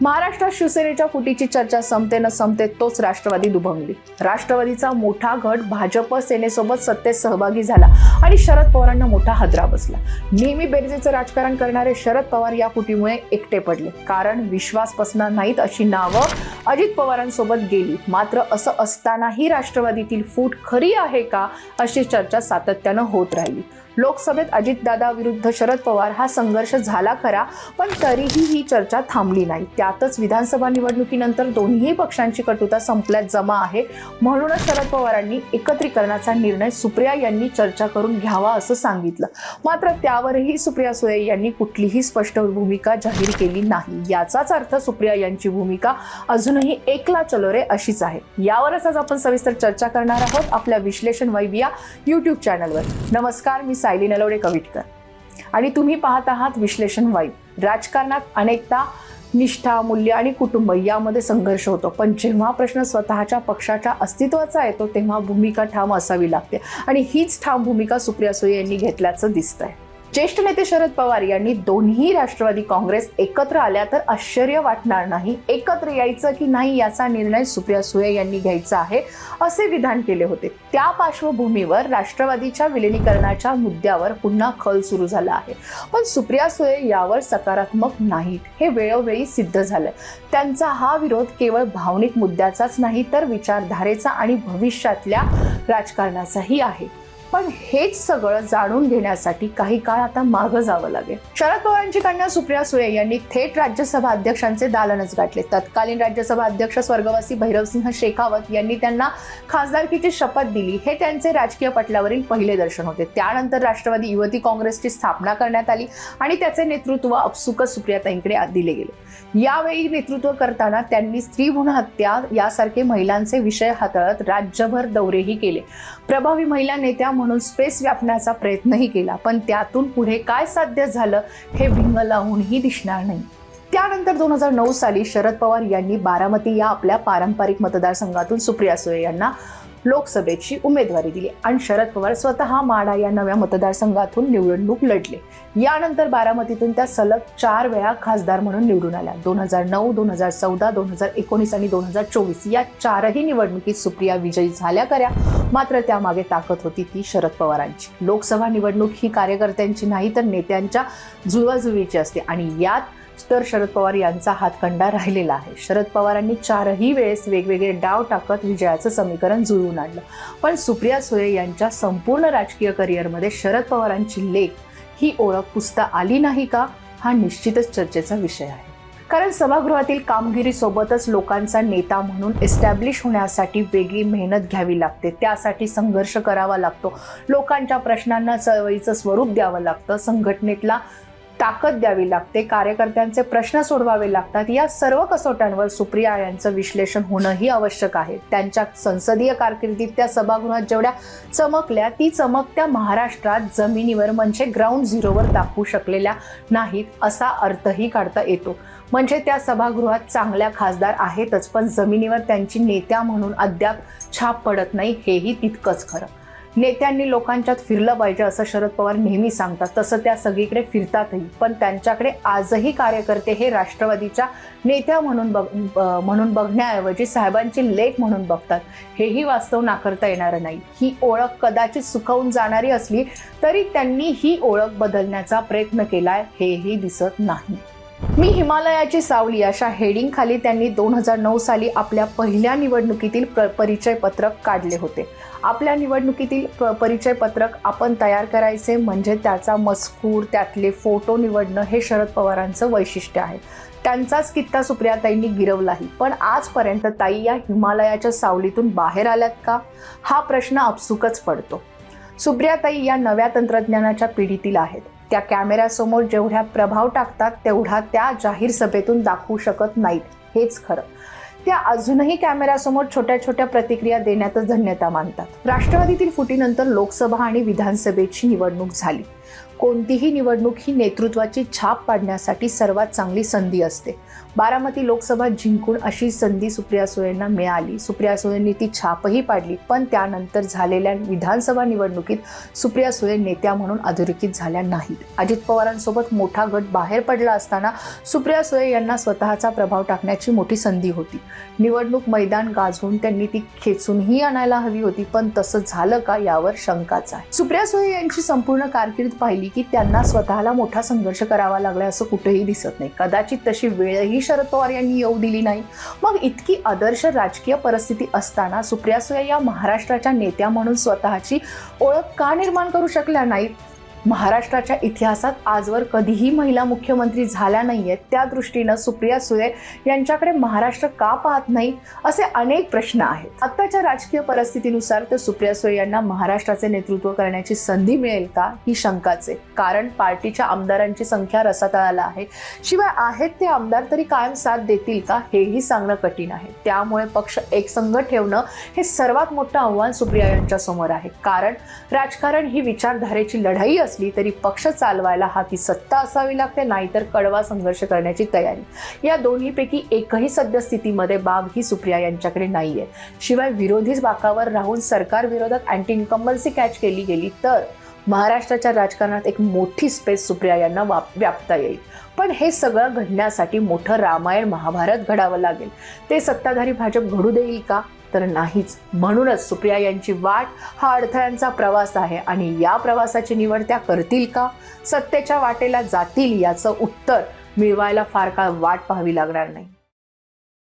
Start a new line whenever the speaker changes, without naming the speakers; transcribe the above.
महाराष्ट्रात शिवसेनेच्या फुटीची चर्चा संपते न संपते तोच राष्ट्रवादी दुभंगली. राष्ट्रवादीचा मोठा गट भाजप सेनेसोबत सत्तेत सहभागी झाला आणि शरद पवारांना मोठा हादरा बसला. नेहमी बेरजेचं राजकारण करणारे शरद पवार या फुटीमुळे एकटे पडले. कारण विश्वास बसणार नाहीत अशी नावं अजित पवारांसोबत गेली. मात्र असं असतानाही राष्ट्रवादीतील फूट खरी आहे का अशी चर्चा सातत्यानं होत राहिली. लोकसभेत अजितदादा विरुद्ध शरद पवार हा संघर्ष झाला खरा पण तरीही ही चर्चा थांबली नाही. त्यातच विधानसभा निवडणुकीनंतर दोन्ही पक्षांची कटुता संपल्यात जमा आहे. म्हणूनच शरद पवारांनी एकत्रीकरणाचा निर्णय सुप्रिया यांनी चर्चा करून घ्यावा असं सांगितलं. मात्र त्यावरही सुप्रिया सुळे यांनी कुठलीही स्पष्ट भूमिका जाहीर केली नाही. याचाच अर्थ सुप्रिया यांची भूमिका अजूनही एकला चलो रे अशीच आहे. यावरच आज आपण सविस्तर चर्चा करणार आहोत आपल्या विश्लेषण वैब या युट्यूब चॅनलवर नमस्कार मी सायली नलवडे कविटकर. आणि तुम्ही पाहत आहात विश्लेषण वाईब. राजकारणात अनेकदा निष्ठा मूल्य आणि कुटुंब यामध्ये संघर्ष होतो. पण जेव्हा प्रश्न स्वतःच्या पक्षाच्या अस्तित्वाचा येतो तेव्हा भूमिका ठाम असावी लागते. आणि हीच ठाम भूमिका सुप्रिया सुळे यांनी घेतल्याचं दिसतंय. ज्येष्ठ नेते शरद पवार यांनी दोन्ही राष्ट्रवादी काँग्रेस एकत्र आल्या तर आश्चर्य वाटणार नाही. एकत्र यायचं की नाही याचा निर्णय सुप्रिया सुळे यांनी घ्यायचा आहे असे विधान केले होते. त्या पार्श्वभूमीवर राष्ट्रवादीच्या विलिनीकरणाच्या मुद्द्यावर पुन्हा खल सुरू झाला आहे. पण सुप्रिया सुळे यावर सकारात्मक नाहीत हे वेळोवेळी सिद्ध झालं त्यांचा हा विरोध केवळ भावनिक मुद्द्याचाच नाही तर विचारधारेचा आणि भविष्यातल्या राजकारणाचाही आहे. पण हेच सगळं जाणून घेण्यासाठी काही काळ आता मागं जावं लागेल. शरद पवारांची कन्या सुप्रिया सुळे यांनी थेट राज्यसभा अध्यक्षांचे दालनच गाठले. तत्कालीन राज्यसभा अध्यक्ष स्वर्गवासी भैरवसिंह शेखावत यांनी त्यांना खासदारकीची शपथ दिली. हे त्यांचे राजकीय पटलावरील पहिले दर्शन होते. त्यानंतर राष्ट्रवादी युवती काँग्रेसची स्थापना करण्यात आली आणि त्याचे नेतृत्व अपसुक सुप्रियाताईंकडे दिले गेले. यावेळी नेतृत्व करताना त्यांनी स्त्री भ्रूण हत्या यासारखे महिलांचे विषय हाताळत राज्यभर दौरेही केले. प्रभावी महिला नेत्या म्हणून स्पेस व्यापण्याचा प्रयत्नही केला. पण त्यातून पुढे काय साध्य झालं हे भिंग लावूनही दिसणार नाही. त्यानंतर दोन हजार नऊ साली शरद पवार यांनी बारामती या आपल्या पारंपरिक मतदारसंघातून सुप्रिया सुळे यांना लोकसभेची उमेदवारी दिली आणि शरद पवार स्वतः माडा या नव्या मतदारसंघातून निवडणूक लढले. यानंतर बारामतीतून त्या सलग चार वेळा खासदार म्हणून निवडून आल्या. दोन हजार नऊ दोन हजार चौदा दोन हजार एकोणीस आणि दोन हजार चोवीस या चारही निवडणुकीत सुप्रिया विजयी झाल्या खऱ्या. मात्र त्यामागे ताकद होती ती शरद पवारांची. लोकसभा निवडणूक ही कार्यकर्त्यांची नाही तर नेत्यांच्या जुळवाजुळवीची असते. आणि यात तर शरद पवार यांचा हातखंडा राहिलेला आहे. शरद पवारांनी चारही वेळेस वेगवेगळे डाव टाकत विजयाचं समीकरण जुळवून आणलं. पण सुप्रिया सुळे यांच्या संपूर्ण राजकीय करिअरमध्ये शरद पवारांची लेख ही ओळख पुसता आली नाही का? हा निश्चितच चर्चेचा विषय आहे. कारण सभागृहातील कामगिरीसोबतच लोकांचा नेता म्हणून एस्टॅब्लिश होण्यासाठी वेगळी मेहनत घ्यावी लागते. त्यासाठी संघर्ष करावा लागतो. लोकांच्या प्रश्नांना चळवळीचं स्वरूप द्यावं लागतं. संघटनेतला ताकद द्यावी लागते कार्यकर्त्यांचे प्रश्न सोडवावे लागतात. या सर्व कसोट्यांवर सुप्रिया यांचं विश्लेषण होणंही आवश्यक आहे. त्यांच्या संसदीय कारकिर्दीत त्या सभागृहात जेवढ्या चमकल्या ती चमक त्या महाराष्ट्रात जमिनीवर म्हणजे ग्राउंड झिरोवर दाखवू शकलेल्या नाहीत असा अर्थही काढता येतो. म्हणजे त्या सभागृहात चांगल्या खासदार आहेतच पण जमिनीवर त्यांची नेत्या म्हणून अद्याप छाप पडत नाही हेही तितकंच खरं. नेत्यांनी लोकांच्यात फिरलं पाहिजे असं शरद पवार नेहमी सांगतात. तसं त्या सगळीकडे फिरतातही. पण त्यांच्याकडे आजही कार्यकर्ते हे राष्ट्रवादीच्या नेत्या म्हणून बघ म्हणून बघण्याऐवजी साहेबांची लेख म्हणून बघतात. हेही वास्तव नाकारता येणारं नाही. ही ओळख कदाचित सुकवून जाणारी असली तरी त्यांनी ही ओळख बदलण्याचा प्रयत्न केलाय हेही दिसत नाही. मी हिमालयाची सावली अशा हेडिंग खाली त्यांनी दोन हजार नऊ साली आपल्या पहिल्या निवडणुकीतील प्र परिचय पत्रक काढले होते. आपल्या निवडणुकीतील प- परिचय पत्रक आपण तयार करायचे म्हणजे त्याचा मजकूर त्यातले फोटो निवडणं हे शरद पवारांचं वैशिष्ट्य आहे. त्यांचाच कित्ता सुप्रियाताईंनी गिरवलाही. पण आजपर्यंत ताई या हिमालयाच्या सावलीतून बाहेर आल्यात का? हा प्रश्न आपसुकच पडतो. सुप्रियाताई या नव्या तंत्रज्ञानाच्या पिढीतील आहेत. त्या कॅमेऱ्यासमोर जेवढ्या प्रभाव टाकतात तेवढा त्या जाहीर सभेतून दाखवू शकत नाहीत. हेच खरं. त्या अजूनही कॅमेऱ्यासमोर छोट्या छोट्या प्रतिक्रिया देण्यातच धन्यता मानतात. राष्ट्रवादीतील फुटीनंतर लोकसभा आणि विधानसभेची निवडणूक झाली. कोणतीही निवडणूक ही नेतृत्वाची छाप पाडण्यासाठी सर्वात चांगली संधी असते. बारामती लोकसभा जिंकून अशी संधी सुप्रिया सुळेंना मिळाली. सुप्रिया सुळेंनी ती छापही पाडली पण त्यानंतर झालेल्या विधानसभा निवडणुकीत सुप्रिया सुळे नेत्या म्हणून अधोरेखित झाल्या नाहीत. अजित पवारांसोबत मोठा गट बाहेर पडला असताना सुप्रिया सुळे यांना स्वतःचा प्रभाव टाकण्याची मोठी संधी होती. निवडणूक मैदान गाजवून त्यांनी ती खेचूनही आणायला हवी होती पण तसं झालं का यावर शंकाच आहे. सुप्रिया सुळे यांची संपूर्ण कारकीर्द पाहिली की त्यांना स्वतःला मोठा संघर्ष करावा लागला असं कुठेही दिसत नाही. कदाचित तशी वेळही शरद पवार यांनी येऊ दिली नाही. मग इतकी आदर्श राजकीय परिस्थिती असताना सुप्रिया सुळे या महाराष्ट्राच्या नेत्या म्हणून स्वतःची ओळख का निर्माण करू शकल्या नाहीत? महाराष्ट्राच्या इतिहासात आजवर कधीही महिला मुख्यमंत्री झाल्या नाहीयेत. त्या दृष्टीनं सुप्रिया सुळे यांच्याकडे महाराष्ट्र का पाहत नाही असे अनेक प्रश्न आहेत. आत्ताच्या राजकीय परिस्थितीनुसार तर सुप्रिया सुळे यांना महाराष्ट्राचे नेतृत्व करण्याची संधी मिळेल का? ही शंकाच आहे. कारण पार्टीच्या आमदारांची संख्या रसातळाला आहे. शिवाय आहेत ते आमदार तरी कायम साथ देतील का? हेही सांगणं कठीण आहे. त्यामुळे पक्ष एकसंघ ठेवणं हे सर्वात मोठं आव्हान सुप्रिया यांच्या समोर आहे. कारण राजकारण ही विचारधारेची लढाई असते. असली तरी पक्ष चालवायला हाती सत्ता असावी लागते नाहीतर कडवा संघर्ष करण्याची तयारी. या दोन्हीपैकी एकही सद्यस्थितीमध्ये बाब ही सुप्रिया यांच्याकडे नाहीये. शिवाय विरोधीच बाकावर राहून सरकार विरोधात अँटी इन्कम्बन्सी कॅच केली गेली तर महाराष्ट्राच्या राजकारणात एक मोठी स्पेस सुप्रिया यांना वाप व्यापता येईल. पण हे सगळं घडण्यासाठी मोठं रामायण महाभारत घडावं लागेल. ते सत्ताधारी भाजप घडू देईल का? तर नाहीच. म्हणूनच सुप्रिया यांची वाट हा अडथळ्यांचा प्रवास आहे आणि या प्रवासाची निवड त्या करतील का? सत्तेच्या वाटेला जातील याचं उत्तर मिळवायला फार काळ वाट पाहावी लागणार नाही.